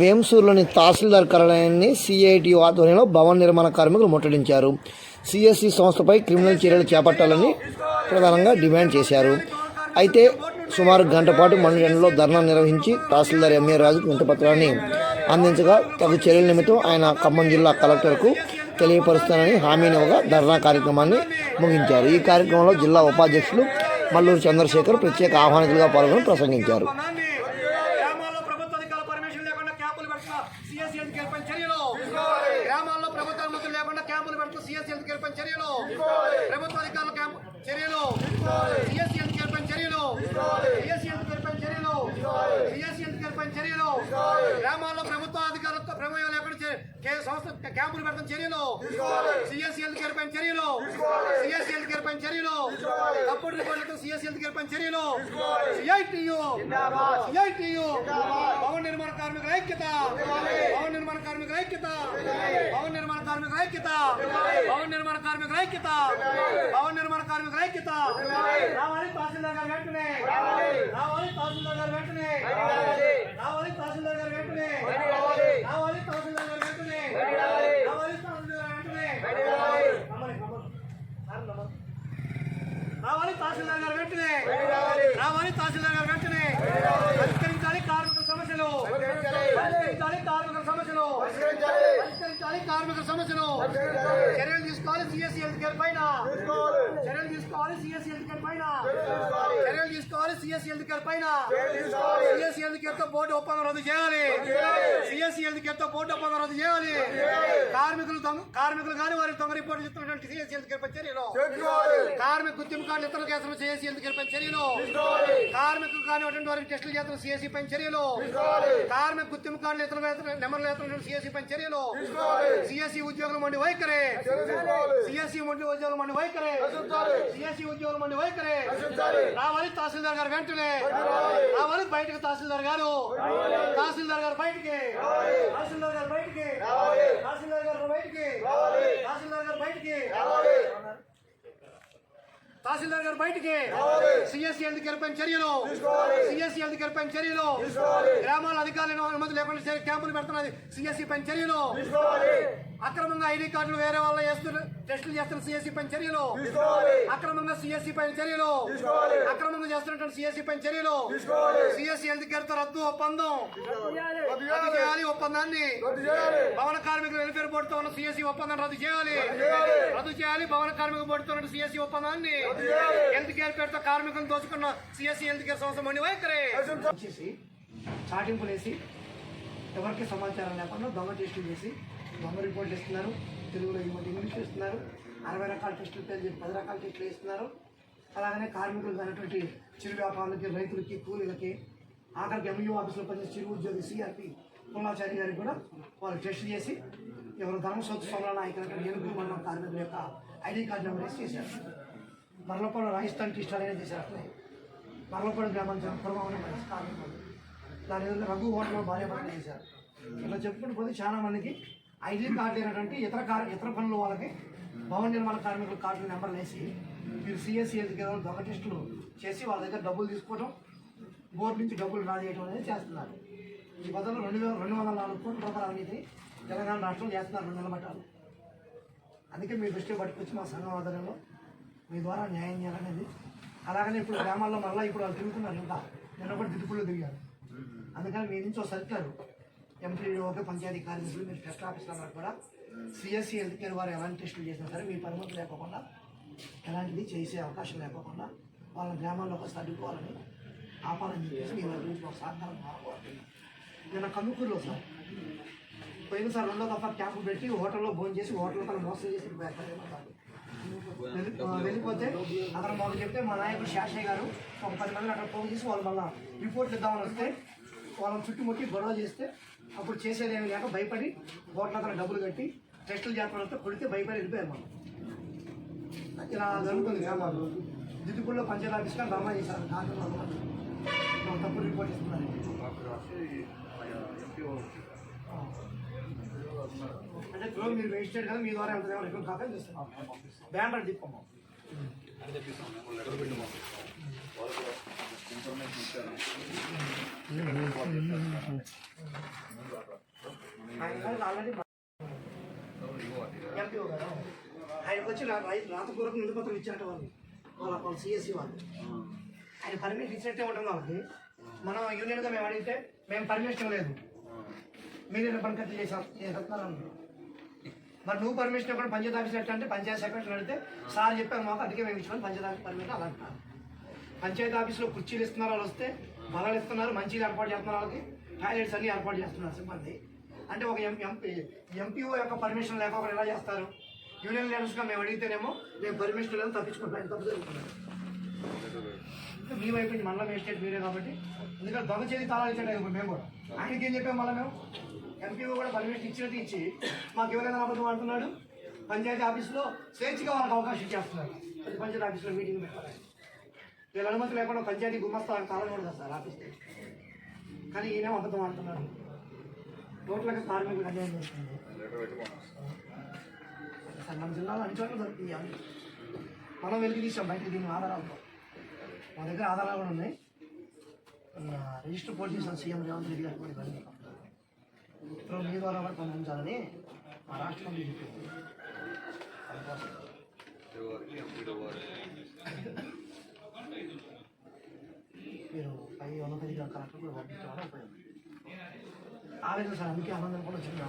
వేంసూరులోని తహసీల్దార్ కార్యాలయాన్ని సిఐటియు ఆధ్వర్యంలో భవన నిర్మాణ కార్మికులు ముట్టడించారు. సిఎస్సి సంస్థపై క్రిమినల్ చర్యలు చేపట్టాలని ప్రధానంగా డిమాండ్ చేశారు. అయితే సుమారు గంట పాటు మండలంలో ధర్నా నిర్వహించి తహసీల్దార్ ఎంఏ రాజు వింతపత్రాన్ని అందించగా తగు చర్యల నిమిత్తం ఆయన ఖమ్మం జిల్లా కలెక్టర్కు తెలియపరుస్తానని హామీనివ్వగా ధర్నా కార్యక్రమాన్ని ముగించారు. ఈ కార్యక్రమంలో జిల్లా ఉపాధ్యక్షులు మల్లూరు చంద్రశేఖర్ ప్రత్యేక ఆహ్వానితులుగా పాల్గొని ప్రసంగించారు పొందండి. గ్రామాల్లో ప్రభుత్వ అధికారుల పర్మిషన్ లేకుండా క్యాంపులు పెడుతున్న సిఎస్సి ఎన్నికలపై చర్యలు. గ్రామాల్లో ప్రభుత్వ అనుమతులు లేకుండా క్యాంపులు పెడుతున్న సిఎస్సి ఎన్నికలపై చర్యలు. ప్రభుత్వ అధికారుల క్యాంపు చర్యలు. సిఎస్సి ఎన్నికలపై చర్యలు. సిఎస్సి ఎన్నికలపై చర్యలు. సిఎస్సి ఎన్నికలపై చర్యలు గ్రామాల్లో ప్రభుత్వ అధికారులతో ప్రమేయం క్యాంపులు పెడుతున్న చర్యలు. సిఎస్సి ఎన్నికలపై చర్యలు. సిఎస్సి ఎన్నికలపై చర్యలు. తప్పుడు రిపోర్టులతో సిఎస్సి ఎన్నికలపై చర్యలు. సిఐటియు. సిఐటియు. భవన నిర్మాణ కార్మికుల ఐక్యత. భవన నిర్మాణ కార్మికుల ఐక్యత. భవన నిర్మాణ కార్మికుల ఐక్యత. భవన నిర్మాణ కార్మికుల ఐక్యత. భవన నిర్మాణ కార్మికుల ఐక్యత. రావాలి తహసీల్దార్ గారు వెంటనే. రావాలి. తహసీల్దార్ గారు వెంటనే రావాలి తహసీల్దార్ గారు వెంటనే రావాలి తహసీల్దార్ గారు వెంటనే రావాలి తహసీల్దార్ గారు వెంటనే రమ్మని, రమ్మని. సార్ రమ్మని. రావాలి తహసీల్దార్ గారు వెంటనే రావాలి. తహసీల్దార్ గారు వెంటనే పరిష్కరించాలి కార్మికుల సమస్యలు చర్యలు తీసుకోవాలి. సిఎస్సి హెల్త్ కేర్ పైన చర్యలు తీసుకోవాలి. సిఎస్సి హెల్త్ కేర్ పైన చర్యలు తీసుకోవాలి. సిఎస్సి హెల్త్ కేర్ పైన సిఎస్సి హెల్త్ కేర్తో బోర్డు ఒప్పందం రద్దు చేయాలి. సిఎస్సి హెల్త్ కేర్తో బోర్డు ఒప్పందం రద్దు చేయాలి. కార్మికులు కార్మికులు కానీ వారి దొంగ రిపోర్ట్ ఇస్తున్నటువంటి సిఎస్సి హెల్త్ కేర్ పై చర్యలు. కార్మిక గుర్తింపు కార్డు ఇతరుల కేసులు సిఎస్సి ఎందుకు పైన చర్యలు. కార్మికులు కానివ్వండి వారికి టెస్టులు చేస్తున్న సిఎస్సి పైన చర్యలు. కార్మిక గుర్తింపు కార్డులు ఇతర నెంబర్లు ఇతర సిఎస్సి పైన చర్యలు. సిఎస్సి ఉద్యోగులు మండి వైఖరే. సిఎస్సి మండి ఉద్యోగులు మండి వైఖరే. సిఎస్సి ఉద్యోగులు మండి వైఖరే. రావాలి తహసీల్దార్ గారు వెంటనే. రావాలి బయటకు తహసీల్దార్ గారు. తహసీల్దార్ గారు బయటికి. తహసీల్దార్ గారు బయటికి. తహసీల్దార్ గారు బయటికి. తహసీల్దార్ గారు బయటికి. తహసీల్దార్ గారు బయటికి. సిఎస్సి పైన చర్యలు? సిఎస్సి పైన చర్యలు? గ్రామాల అధికారులను అనుమతి లేకుండా క్యాంపులు పెడుతున్నది సిఎస్సి పైన చర్యలు. అక్రమంగా ఐడి కార్డులు వేరే వాళ్ళ చేస్తున్న టెస్టులు చేస్తున్న సిఎస్సి పైన చర్యలు. అక్రమంగా సిఎస్సి పైన చర్యలు. అక్రమంగా చేస్తున్నటువంటి సిఎస్సి పైన చర్యలు. సిఎస్సి హెల్త్ కేర్తో రద్దు ఒప్పందం. రద్దు చేయాలి. ఒప్పందాన్ని. భవన కార్మికుల వెల్ఫేర్ బోర్డుతో ఉన్న సిఎస్సి ఒప్పందం రద్దు చేయాలి. రద్దు చేయాలి. భవన కార్మిక బోర్డుతో సిఎస్సి ఒప్పందాన్ని. హెల్త్ కేర్ పేరుతో కార్మికులను దోచుకున్న సిఎస్సి హెల్త్ కేర్ సంస్థ మండి వైఖరి. వచ్చేసి చాటింపులు వేసి ఎవరికి సమాచారం లేకుండా దొంగ టెస్టులు చేసి దొంగ రిపోర్ట్లు ఇస్తున్నారు. తెలుగులో ఇవ్వండి ఇంగ్లీష్ ఇస్తున్నారు. అరవై రకాల టెస్టులు పేరు పది రకాల టెస్టులు ఇస్తున్నారు అలాగనే కార్మికులు అయినటువంటి చిరు వ్యాపారులకి రైతులకి కూలీలకి ఆఖరికి ఎంఈఓ ఆఫీసులో పనిచేసే చిరు ఉద్యోగి సిఆర్పి పుల్లాచారి గారికి కూడా వాళ్ళు టెస్ట్ చేసి ఎవరు ధర్మసోత్సవంలో సోమల నాయకులు ఏనుగురు మండలం కార్మికుల యొక్క ఐడి కార్డు నెంబర్ వేసి చేశారు? మరలపాడు రాజస్థాన్ టీ స్టాల్ అనేది చేశారు అట్లే. మరలపాడు గ్రామానికి పురమావని కార్మికులు. దాని ఎదురు రఘు హోటల్ భార్య భర్తలు చేశారు. ఇలా చెప్పుకుంటూ పోతే చాలా మందికి ఐడి కార్డు లేనటువంటి ఇతర కార్ ఇతర పనులు వాళ్ళకి భవన నిర్మాణ కార్మికుల కార్డు నెంబర్లు వేసి మీరు సిఎస్సిఎల్ కేవలం దొంగ టెస్టులు చేసి వాళ్ళ దగ్గర డబ్బులు తీసుకోవడం బోర్డు నుంచి డబ్బులు రాజేయడం చేయడం అనేది చేస్తున్నారు. ఈ బదులు రెండు వేల రెండు వందల నాలుగు కోట్ల రూపాయల అవినీతి తెలంగాణ రాష్ట్రం చేస్తున్నారు రెండు నిలబట్టాలి అందుకే మీ దృష్టిలో పట్టుకొచ్చి మా సంఘం ఆధ్వర్యంలో మీ ద్వారా న్యాయం చేయాలనేది. అలాగనే ఇప్పుడు గ్రామాల్లో మళ్ళీ ఇప్పుడు వాళ్ళు తిరుగుతున్నారు ఇంకా. నిన్న కూడా దిద్దుపుల్లో తిరిగారు. అందుకని మీ నుంచి ఒక సర్కారు ఎంపీడీఓకి పంచాయతీ కార్మికులు మీరు టెస్ట్ ఆఫీసర్లకు కూడా. సిఎస్సి హెల్త్ కేర్ వారు ఎలాంటి టెస్టులు చేసినా సరే మీ పరిమితి లేకోకుండా ఎలాంటిది చేసే అవకాశం లేకోకుండా వాళ్ళ గ్రామాల్లోకి వస్తే అడ్డుకోవాలని ఆపాలని చెప్పేసి మీ దగ్గర నుంచి ఒక సహకారం మార్పు నిన్న కమ్ముకూరులో సార్ పోయిన సార్ రెండో దఫా క్యాంపు పెట్టి హోటల్లో భోజనం చేసి హోటల్లో తను మోసం చేసి వెళ్ళి- వెళ్ళిపోతే అతను మాకు చెప్తే మా నాయకుడు శాషయ్య గారు ఒక పది మంది అక్కడ ఫోన్ చేసి వాళ్ళు మళ్ళీ రిపోర్ట్లు ఇద్దామని వస్తే వాళ్ళని చుట్టుముట్టి గొడవ చేస్తే అప్పుడు చేసేదేమి లేక భయపడి హోటల్ అతను డబ్బులు కట్టి టెస్టులు చేపడంతో కొడితే భయపడి వెళ్ళిపోయారు మనం ఇలా జరుగుతుంది గ్రామాలు దిద్దుపూడిలో పంచాయతీ ఆఫీస్ కానీ ధర్నా చేశారు. కాకినాడలో మాకు తప్పుడు రిపోర్ట్ ఇస్తున్నారు అంటే త్రో మీరు రిజిస్టర్డ్ కదా మీ ద్వారా ఎంత ఎక్కువ కాదని చూస్తున్నాం బ్యానర్ తిప్పమ్మా ఎంపీఓ ఆయనకు వచ్చి రైతు రాతపూర్వక నిధిపత్రం ఇచ్చినట్టు వాళ్ళు. వాళ్ళ వాళ్ళు సిఎస్సి వాళ్ళు. ఆయన పర్మిషన్ ఇచ్చినట్టే ఉంటుంది వాళ్ళకి. మనం యూనియన్గా మేము అడిగితే మేము పర్మిషన్ ఇవ్వలేదు. మీరు పని కత్తి చేసాం చేస్తున్నారు మరి నువ్వు పర్మిషన్ ఇవ్వకుండా పంచాయతీ ఆఫీస్ ఎట్లా అంటే పంచాయతీ సెక్రటరీ అడిగితే సార్ చెప్పారు మాకు అందుకే మేము ఇచ్చిన పంచాయతీ ఆఫీస్ పర్మిషన్ అలా అంటున్నారు. పంచాయతీ ఆఫీస్లో కుర్చీలు ఇస్తున్నారు వాళ్ళు వస్తే బలాలు ఇస్తున్నారు మంచిగా ఏర్పాటు చేస్తున్నారు వాళ్ళకి టాయిలెట్స్ అన్ని ఏర్పాటు చేస్తున్నారు సిబ్బంది. అంటే ఒక ఎం ఎంపీ ఎంపీఓ యొక్క పర్మిషన్ లేక ఒకరు ఎలా చేస్తారు? యూనియన్ లీడర్స్గా మేము అడిగితేనేమో మేము పర్మిషన్ లేదు తప్పించుకుంటాం తప్పు జరుగుతున్నారు. మీ వైపు నుంచి మళ్ళీ మీ స్టేట్ మీరే కాబట్టి ఎందుకంటే దొంగ చేతి తాళాలు ఇచ్చాడు మేము కూడా. ఆయనకి ఏం చెప్పాము మళ్ళీ మేము? ఎంపీఓ కూడా పర్మిషన్ ఇచ్చినట్టు ఇచ్చి మాకు ఎవరైనా అబద్ధం అంటున్నాడు పంచాయతీ ఆఫీస్లో స్వేచ్ఛగా వాళ్ళకి అవకాశం ఇచ్చేస్తున్నారు. ప్రతి పంచాయతీ ఆఫీస్లో మీటింగ్ పెట్టాలి. వీళ్ళ అనుమతి లేకుండా పంచాయతీ గుమ్మస్తా తాళం సార్ ఆఫీస్కి కానీ ఈయన అబద్ధం అంటున్నాడు రోడ్లకి కార్మికులు అన్యాయం చేస్తుంది సార్ మన జిల్లాలో అన్ని చోట్ల దొరుకుతుంది అవి. మనం వెలికి తీసాం బయటకు దీని ఆధారాలతో. మా దగ్గర ఆధారాలు కూడా ఉన్నాయి. Register police CM Revanth Reddy garu కూడా మీ ద్వారా కూడా పంపించాలని మా రాష్ట్రం మీరు పై ఉన్నపతి గారు కలెక్టర్ కూడా పంపించాలని ఉపయోగం ఆవేదన సార్ అందుకే ఆనందం కూడా వచ్చింది